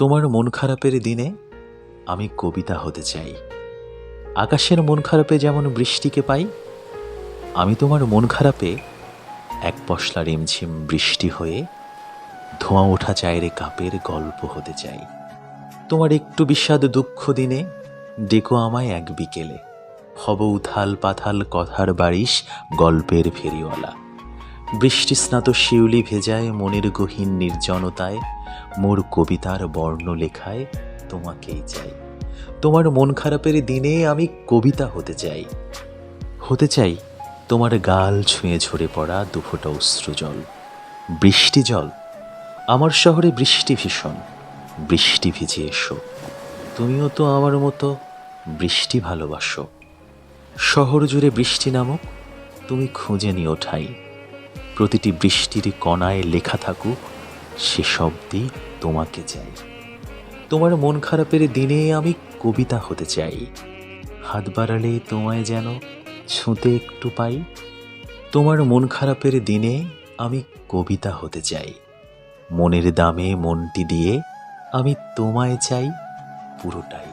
তোমার মন খারাপের দিনে আমি কবিতা হতে চাই। আকাশের মন খারাপে যেমন বৃষ্টিকে পাই, আমি তোমার মন খারাপে এক পশলা রিমঝিম বৃষ্টি হয়ে ধোঁয়া ওঠা চায়ের কাপের গল্প হতে চাই। তোমার একটু বিষাদ দুঃখ দিনে ডেকো আমায় এক বিকেলে। হব উথাল পাথাল কথার বারিশ গল্পের ফেরিওয়ালা। বৃষ্টি স্নাত শিউলি ভেজায় মনের গহীন নির্জনতায় মোর কবিতার বর্ণ লেখায় তোমাকেই চাই। তোমার মন খারাপের দিনে আমি কবিতা হতে চাই। হতে চাই তোমার গাল ছুঁয়ে ঝরে পড়া দুফোটা অশ্রু জল। বৃষ্টি জল, আমার শহরে বৃষ্টি ভীষণ, বৃষ্টি ভিজে এসো। তুমিও তো আমার মতো বৃষ্টি ভালোবাসো। শহর জুড়ে বৃষ্টি নামক, তুমি খুঁজে নিও ঠাই। প্রতিটি বৃষ্টির কণায় লেখা থাকুক সে শব্দই তোমাকে চাই। তোমার মন খারাপের দিনে আমি কবিতা হতে চাই। হাত বাড়ালে তোমায় যেন ছুঁতে একটু পাই। তোমার মন খারাপের দিনে আমি কবিতা হতে চাই। মনের দামে মনটি দিয়ে আমি তোমায় চাই পুরোটাই।